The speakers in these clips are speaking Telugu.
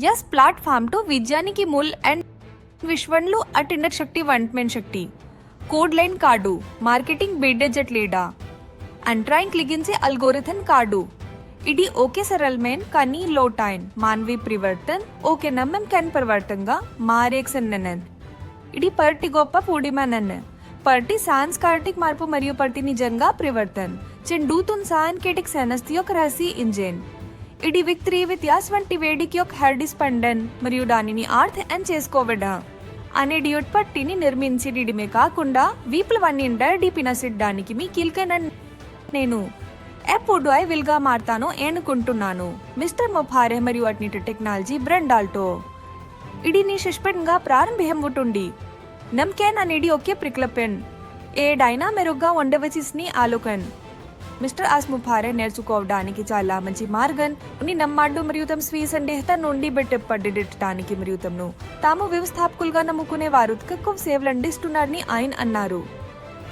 यस प्लॅटफॉर्म टू विज्ञानिकी मूल अँड विश्वणलू अटेंडर शक्ती वंटमेन Shakti code line card marketing బేడెజెట్ లీడా అంట్రాయింగ్ క్లిగిన్సే అల్గోరిథన్ card ఇది ఓకే సరల్మేన్ కానీ లోటాయిన్ మాన్వి ప్రివర్తన్ ఓకే నమ్మం కెన్ పరివర్తంగా మారేక్ సన్నెనన్ ఇది పర్టి గొప్ప పూడిమనన్ పర్టి సాంస్కార్టిక్ మార్పు మరియు పర్టి నిజంగా ప్రివర్తన్ చిన్ డూతున్ సాంకేటిక్ సెనస్తి యొక్క రహసి ఇంజిన్ ఇది విక్త్రీ వ్యత్యాస్ వంటి వేడికి యొక్క హెర్డిస్పండన్ మరియు దానిని ఆర్థ అండ్ చేసుకోవడా. అనే డ్యూట్ పట్టిని నిర్మించి డిడిమే కాకుండా విప్లవాన్ని డీపినసిడ్డానికి మీ కిల్కెన్ నేను. ఎప్పుడు ఐ విల్గా మారతాను ఏనుకుంటున్నాను. మిస్టర్ మొఫారే మరియు అట్నిటి టెక్నాలజీ బ్రెండాల్టో. ఇడి నీ ప్రారంభం ప్రారంభింపుటుండి నమ్కేన్ అనేది ఒకే ప్రిక్లపెన్. ఏడైనా మెరుగ్గా ఉండవచ్చిస్ని ఆలోకన్. మిస్టర్ ఆస్ముఫారే నేర్చుకోవడానికి చాలా మంచి మార్గం. ఉని నమ్మాడు మరియు తమ స్వీయ సందేహత నుండి బెట్టపడ్డటానికి మరియు తమను తాము వ్యవస్థాపకులుగా నమ్ముకునే వారు తక్కువ సేవలు అందిస్తున్నారని ఆయన అన్నారు.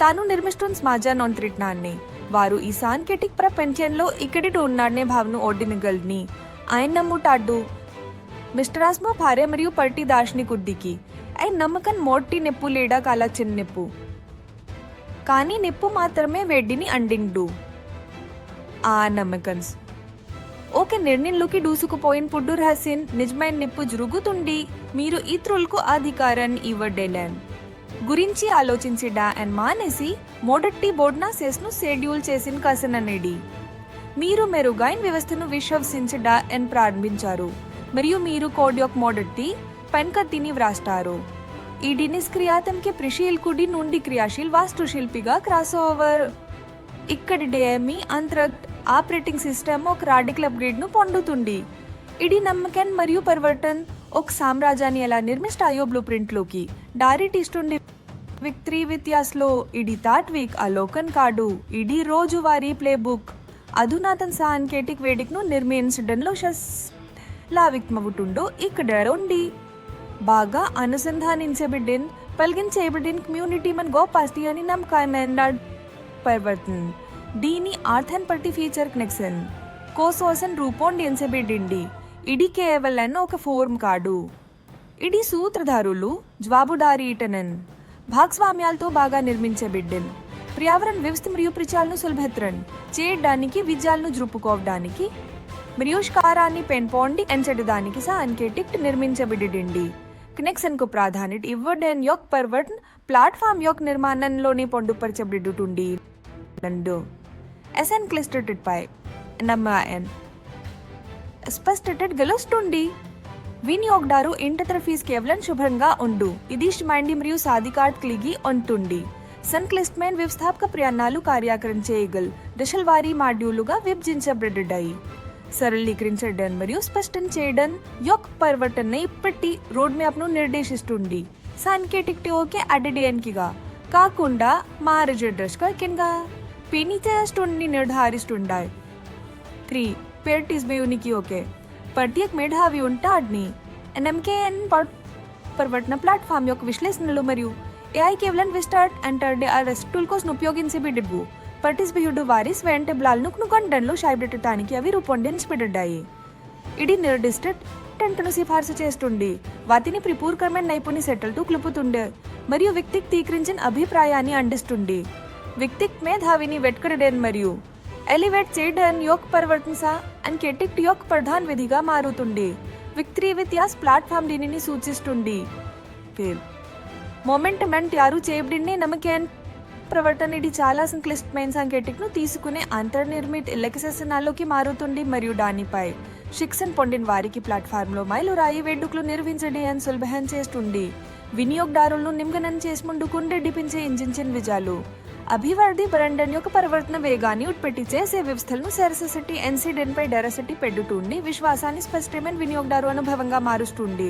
తాను నిర్మిస్తున్న సమాజాన్ని ఒంత్రిట్నాన్ని వారు ఈ సాంకేతిక ప్రపంచంలో ఇక్కడి ఉన్నాడనే భావన ఓడినగలని ఆయన నమ్ముతాడు మిస్టర్ ఆస్మో భార్య మరియు పర్టి దాష్ని కుడ్డికి. ఆయన నమ్మకం మోట్టి నెప్పు లేడా కాలా చిన్న నెప్పు. కానీ నిప్పు మాత్రమే వెడ్డిని అండిండు. ఆ నమ్మకన్స్. ఓకే నిర్ణయంలోకి దూసుకుపోయిన పుడ్డు రహస్యం నిజమైన నిప్పు జరుగుతుండి మీరు ఇతరులకు అధికారాన్ని ఇవ్వడేలాన్ గురించి ఆలోచించడా అండ్ మానేసి మొదటి బోర్డ్నా సెస్ను షెడ్యూల్ చేసిన కసననేది మీరు మెరుగైన వ్యవస్థను విశ్వసించడా అని ప్రారంభించారు. మరియు మీరు కోడ్ యొక్క మొదటి పెన్కత్తిని వ్రాస్తారు. ఇది నిష్క్రియాతంకి ప్రిషీల్కుడి నుండి క్రియాశీల్ వాస్తుశిల్పిగా క్రాస్ ఓవర్ ఇక్కడ డేఎంఈ అంతర్గత ఆపరేటింగ్ సిస్టమ్ ఒక రాడికల్ అప్గ్రేడ్ను పొందుతుంది. ఇది నమ్మకం మరియు పరివర్తన్ ఒక సామ్రాజ్యాన్ని ఎలా నిర్మిస్తాయో బ్లూ ప్రింట్లోకి? డైరెక్ట్ ఇస్తుండే విక్త్రీ వ్యత్యాస్లో ఇది తాట్విక్ అలోకన్ కార్డు ఇది రోజువారీ ప్లే బుక్ అధునాతన సాంకేతిక వేదికను నిర్మించడంలో శస్ లావిక్మవుతుండో ఇక్కడ ఉండి బాగా అనుసంధానించబడిన పలిగించబడిన కమ్యూనిటీ మన గోపాస్తి అని నమ్మకం పరివర్తన్ దీని ఆర్థన్ పట్టి ఫీచర్ కనెక్షన్ కోసోసన్ రూపొందించబడింది ఇడి కేవలన్ ఒక ఫోర్మ్ కాడు. ఇడి సూత్రధారులు జవాబుదారీటనన్ భాగస్వామ్యాలతో బాగా నిర్మించబిడ్డన్ పర్యావరణ వ్యవస్థ మరియు ప్రచాలను సులభత్రన్. చేయడానికి విజయాలను జరుపుకోవడానికి మిరియోష్కారాన్ని పెంపొండి ఎంచడానికి సాంకేతిక్ నిర్మించబడింది కనెక్షన్కు ప్రాధాన్యత ఇవ్వడం యొక్క పర్వటన్ ప్లాట్ఫామ్ యొక్క నిర్మాణంలోనే పొందుపరచబడుతుంది ఎస్ ఎన్ క్లిస్టెడ్ పై నమ్మాయన్ స్పష్టత గెలుస్తుంది వినియోగదారు ఇంటతర ఫీజు కేవలం శుభ్రంగా ఉండు ఇది మైండి మరియు సాధికాట్ క్లిగి ఉంటుంది సన్క్లిస్ట్మెన్ వ్యవస్థాపక ప్రయాణాలు కార్యాకరణ చేయగల దశల వారీ మాడ్యూలుగా విభజించబడ్డాయి సరళీకరించడం మరియు స్పష్టం చేయడం యొక్క పరివర్తన ఇప్పటి రోడ్ మ్యాప్ను నిర్దేశిస్తుంది సాంకేతికతోకే అడ్డేయనికిగా కాకుండా మారజడ్రస్గా కింద പെനിചാസ്റ്റുണ്ണി നിർധാരിസ്റ്റുണ്ടായി ത്രീ പെർട്ടിസ്മയുനിക്കിയൊക്കെ ప్రత్యేక మేధావి ఉంటాడని. ఎన్ఎంకేఎన్ పర్వటన ప్లాట్ఫామ్ యొక్క విశ్లేషణలు మరియు ఏఐ కేవలం విస్టార్ట్ అంటర్డే ఆర్ఎస్ కోసం ఉపయోగించి బిడ్డిబు పర్టిస్ బిహుడు వారి స్వయంటెబ్లాలను కనుగొనడంలో షాయిబెట్టడానికి అవి రూపొందించబడ్డాయి ఇది నిర్దిష్ట టెంట్ను సిఫార్సు చేస్తుంది వాటిని ప్రిపూర్కరమైన నైపుణ్య సెటిల్తో క్లుపుతుండే. మరియు వ్యక్తిగతీకరించిన అభిప్రాయాన్ని అందిస్తుండే. వ్యక్తిక్ మేధావిని వెట్కడడేన్ మరియు ఎలివేట్ చేయడన్ యోక్ పరివర్తన అండ్ కెటిక్ట్ యోక్ ప్రధాన్ విధిగా మారుతుంది విక్త్రీ యాస్ ప్లాట్ఫామ్ దీనిని సూచిస్తుంది ఫేల్ మొమెంటమెంట్ యారు చేయబడినే నమ్మకం ప్రవర్తన ఇది చాలా సంక్లిష్టమైన సాంకేతికను తీసుకునే అంతర్నిర్మిత ఇలకశాసనాల్లోకి మారుతుంది మరియు దానిపై శిక్షణ పొందిన వారికి ప్లాట్ఫామ్లో మైలురాయి వేడుకలు నిర్వహించడం సులభం చేస్తుంది వినియోగదారులను నిమగనం చేసి ముందుకుండే డిపించే ఇంజిన్ విజయాలు అభివృద్ధి బ్రాండన్ యొక్క పరివర్తన వేగాన్ని ఉట్పెట్టి చేసే వ్యవస్థలను సెరససిటీ ఎన్సిడెంట్ పై డెరసిటీ పెడుతుంది విశ్వాసాన్ని స్పష్టమైన వినియోగదారు అనుభవంగా మారుస్తుంది.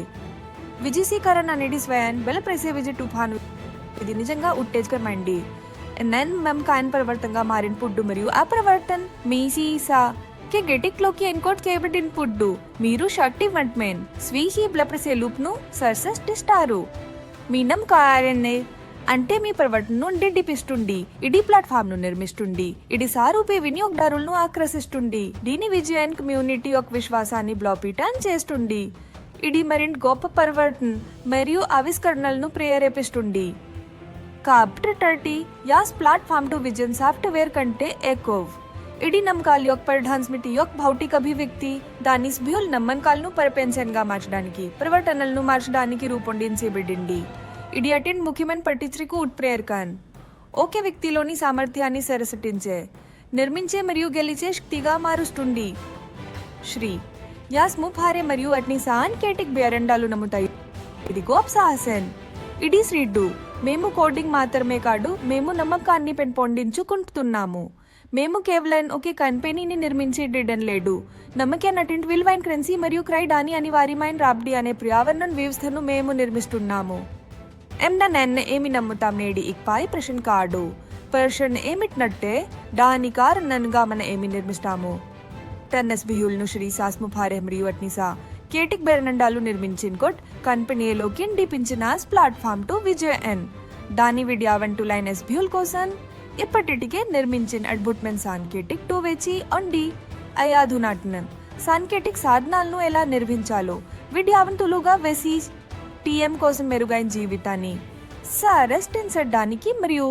విజయసీకరణ అనేది స్వయం బలప్రసే విజయ తుఫాను. ఇది నిజంగా ఉత్తేజకరమైంది. నెన్ మెమ్ కాయన్ పరివర్తనగా మారిన పుడ్డు మరియు ఆ ప్రవర్తన మీ సీసా కి గెటిక్లోకి ఎన్కోడ్ చేయబడిన పుడ్డు మీరు షర్ట్ ఇవ్వంట్మెన్ స్వీహి బ్లప్రసే లూప్ సర్సెస్ సర్సస్టిస్తారు మీ నమ్ కార్యన్నే అంటే మీ ప్రవర్తనను డిడిపిస్తుంది ఇది ప్లాట్ఫామ్ను నిర్మిస్తుంది. ఇది సారూపే వినియోగదారులను ఆకర్షిస్తుంది దీని విజయాన్ని కమ్యూనిటీ యొక్క విశ్వాసాన్ని బ్లాపీటాన్ చేస్తుంది. ఇది మరింత గొప్ప పరివర్తన మరియు ఆవిష్కరణలను ప్రేరేపిస్తుంది. కాబట్టి టర్టీ యాస్ ప్లాట్ఫామ్ టు విజన్ సాఫ్ట్వేర్ కంటే ఎక్కువ. ఇడి నమ్మకాల యొక్క పరిధాన్స్మితి యొక్క భౌతిక అభివ్యక్తి దాని సభ్యుల నమ్మకాలను పరిపెన్షన్గా మార్చడానికి ప్రవర్తనలను మార్చడానికి రూపొందించబడింది. ఇది అటెండ్ ముఖ్యమైన పట్టించకు ఉత్ప్రేరకన్ ఒకే వ్యక్తిలోని సామర్థ్యాన్ని సరసటించే నిర్మించే మరియు గెలిచే శక్తిగా మారుస్తుంది. శ్రీ యాస్ ముఫారే మరియు అట్ని సాంకేటిక్ బేరండాలు నమ్ముతాయి ఇది గోప్ సాహసన్. ఇది శ్రీడ్డు మేము కోడింగ్ మాత్రమే కాదు మేము నమ్మకాన్ని పెంపొందించుకుంటున్నాము మేము కేవలం ఒకే కంపెనీని నిర్మించేటం లేదు నమ్మకే నటింటి విలువైన కరెన్సీ మరియు క్రైడాని అనివార్యమైన రాబ్డి అనే పర్యావరణ వ్యవస్థను మేము నిర్మిస్తున్నాము. ఎమ్న నెన్న ఏమి నమ్ముతాం నేడి ఇక్పాయి ప్రశ్న కాడు ప్రశ్న ఏమిటినట్టే దాని కారణంగా మనం ఏమి నిర్మిస్తాము టెన్నెస్ బిహుల్ను శ్రీ సాస్ము భార్య మరియు అట్నిసా కేటిక్ బెరనండాలు నిర్మించిన కొట్ కంపెనీలోకి డిపించిన ప్లాట్ఫామ్ టు విజయ్ ఎన్ దాని విడియావెంటు లైన్ ఎస్ బిహుల్ కోసం ఇప్పటికే నిర్మించిన అడ్బుట్మెంట్ సాంకేటిక్ టు వేచి అండి అయాధునాటనం సాంకేటిక్ సాధనాలను ఎలా నిర్మించాలో విడియావంతులుగా వేసి టీఎం కోసం మెరుగైన జీవితాన్ని సరస్టించడానికి మరియు